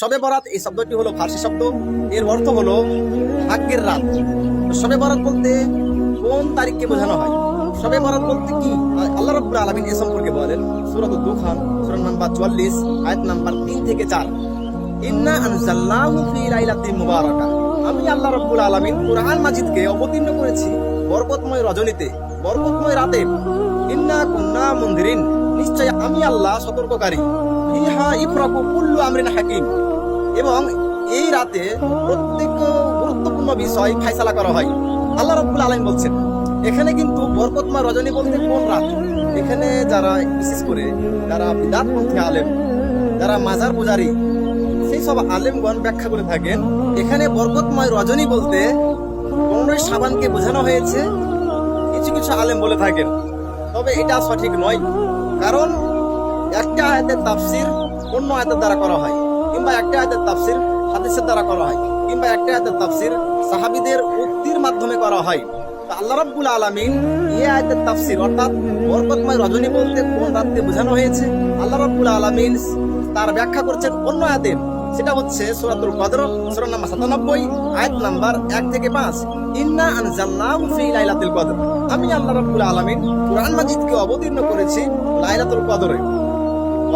শবে বরাত, এই শব্দটি হলো ফার্সি শব্দ। এর অর্থ হলো ভাগ্যের রাত। শবে বরাত বলতে কোন তারিখকে বোঝানো হয়? সবে বরাত বলতে কি? আল্লাহ রব্বুল আলমিন এ সম্পর্কে বলেন সুরত দুখান সুরত নাম্বার চুয়াল্লিশ, আয়াত নাম্বার তিন থেকে চার। ইন্না আনজাল্লাহু ফি লাইলাতিন মুবারাকা। আমি আল্লাহ রব্বুল আলামিন কুরআন মাজিদকে অবতীর্ণ করেছি বরকতময় রজনীতে, বরকতময় রাতে। ইন্না কুন্না মুনদিরিন। নিশ্চয় আমি আল্লাহ সতর্ককারী। ফিহা ইফরাকু কুল্লু আমরিন হাকিম। এবং এই রাতে প্রত্যেক গুরুত্বপূর্ণ বিষয় ফাইসালা করা হয়। আল্লাহ রব্বুল আলামিন বলছেন, এখানে কিন্তু বরকতময় রজনী বলতে কোন রাত? এখানে যারা বিশেষ করে যারা বিদাতপন্থী আলেম, যারা মাজার পূজারী, সেই সব আলেমগণ ব্যাখ্যা করে থাকেন, এখানে বরকতময় রজনী বলতে পনেরোই সাবানকে বোঝানো হয়েছে? কিছু কিছু আলেম বলে থাকেন। তবে এটা সঠিক নয়, কারণ একটা আয়াতের তাফসির অন্য আয়াতের দ্বারা করা হয়, কিংবা একটা আয়াতের তাফসির হাদিসের দ্বারা করা হয়, কিংবা একটা আয়াতের তাফসির সাহাবিদের উক্তির মাধ্যমে করা হয়। আল্লাহ রাব্বুল আলামিন এই আয়াতের তাফসির, অর্থাৎ বরকতময় রজনী বলতে কোন রাতকে বোঝানো হয়েছে? আল্লাহ রাব্বুল আলামিন তার ব্যাখ্যা করছেন অন্য আয়াতের সেটা হচ্ছে সূরাতুল কদর, সূরা নাম্বার 97 আয়াত নাম্বার 1 থেকে 5 ইন্না ফি লাইলাতুল কদর। আমি আল্লাহ রাব্বুল আলামিন কুরআন মাজিদকে অবতীর্ণ করেছি লাইলাতুল কদরে।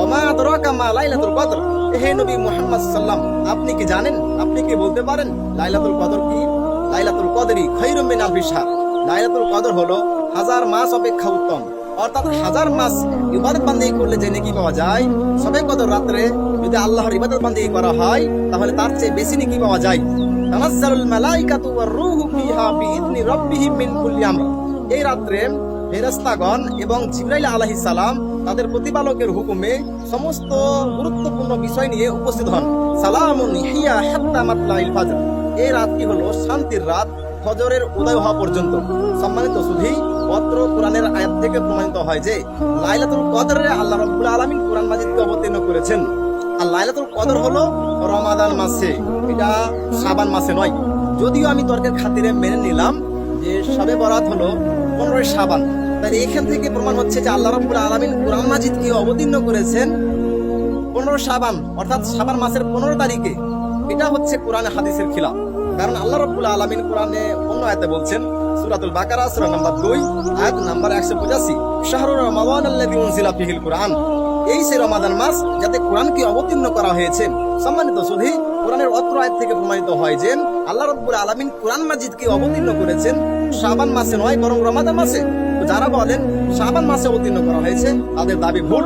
ওমা আদরাকা মা লাইলাতুল কদর। হে নবী মুহাম্মদ সাল্লাম, আপনি কি জানেন? আপনি কি বলতে পারেন লাইলাতুল কদর কি? লাইলাতুল কদরি খায়রুম মিন আলফি শাহর লাইলাতুল কদর হলো হাজার মাস অপেক্ষা উত্তম। অর্থাৎ হাজার মাস ইবাদত বান্দি করলে যে নেকি পাওয়া যায়? সবে কদর রাত্রে যদি আল্লাহর ইবাদত বান্দি করা হয়, তাহলে তার চেয়ে বেশি নেকি পাওয়া যায়? তানাজ্জালুল মালাইকাতু ওয়ার রূহু ফিহা বিইذনি রাব্বিহিম মিন কুল্লি আমর। এই রাত্রে ফেরেশতাগণ এবং জিবরাইল আলাইহিস সালাম তাদের প্রতিপালকের হুকুমে সমস্ত গুরুত্বপূর্ণ বিষয় নিয়ে উপস্থিত হন। সালামুন হিয়া হাত্তা মাতলাইল ফাজর। এই রাতটি হলো শান্তির রাত। ফজরের উদয় হওয়া পর্যন্ত। সম্মানিত সুধী পত্র কোরআনের আয়াত থেকে প্রমাণিত হয় যে, লাইলাতুল কদরে আল্লাহ রাব্বুল আলামিন কোরআন মাজিদকে অবতীর্ণ করেছেন। আর লাইলাতুল কদর হলো রমাদান মাসে। এটা শাবান মাসে নয়। যদিও আমি তর্কের খাতিরে মেনে নিলাম যে সবে বরাত হলো পনেরোই সাবান তাহলে এখান থেকে প্রমাণ হচ্ছে যে আল্লাহ রাব্বুল আলামিন কোরআন মাজিদকে অবতীর্ণ করেছেন পনেরো সাবান অর্থাৎ সাবান মাসের পনেরো তারিখে। এটা হচ্ছে কোরআনে হাদিসের খিলাফ। কারণ আল্লাহ রাব্বুল আলামিন কোরআনে অন্য আয়াতে বলছেন, সূরাতুল বাকারা, সূরা নাম্বার 2 আয়াত নাম্বার 185 শাহরুর রমাদান আল্লাযী উনজিলা ফিহিল কোরআন। এই সেই রমাদান মাস যাতে কোরআনকে অবতীর্ণ করা হয়েছে। সম্মানিত সুধী, কোরআনের অত্র আয়াত থেকে প্রমাণিত হয় যে, আল্লাহ রাব্বুল আলামিন কোরআন মাজিদকে অবতীর্ণ করেছেন শাবান মাসে নয়, বরং রমাদান মাসে। যারা বলেন শাবান মাসে অবতীর্ণ করা হয়েছে, তাদের দাবি ভুল।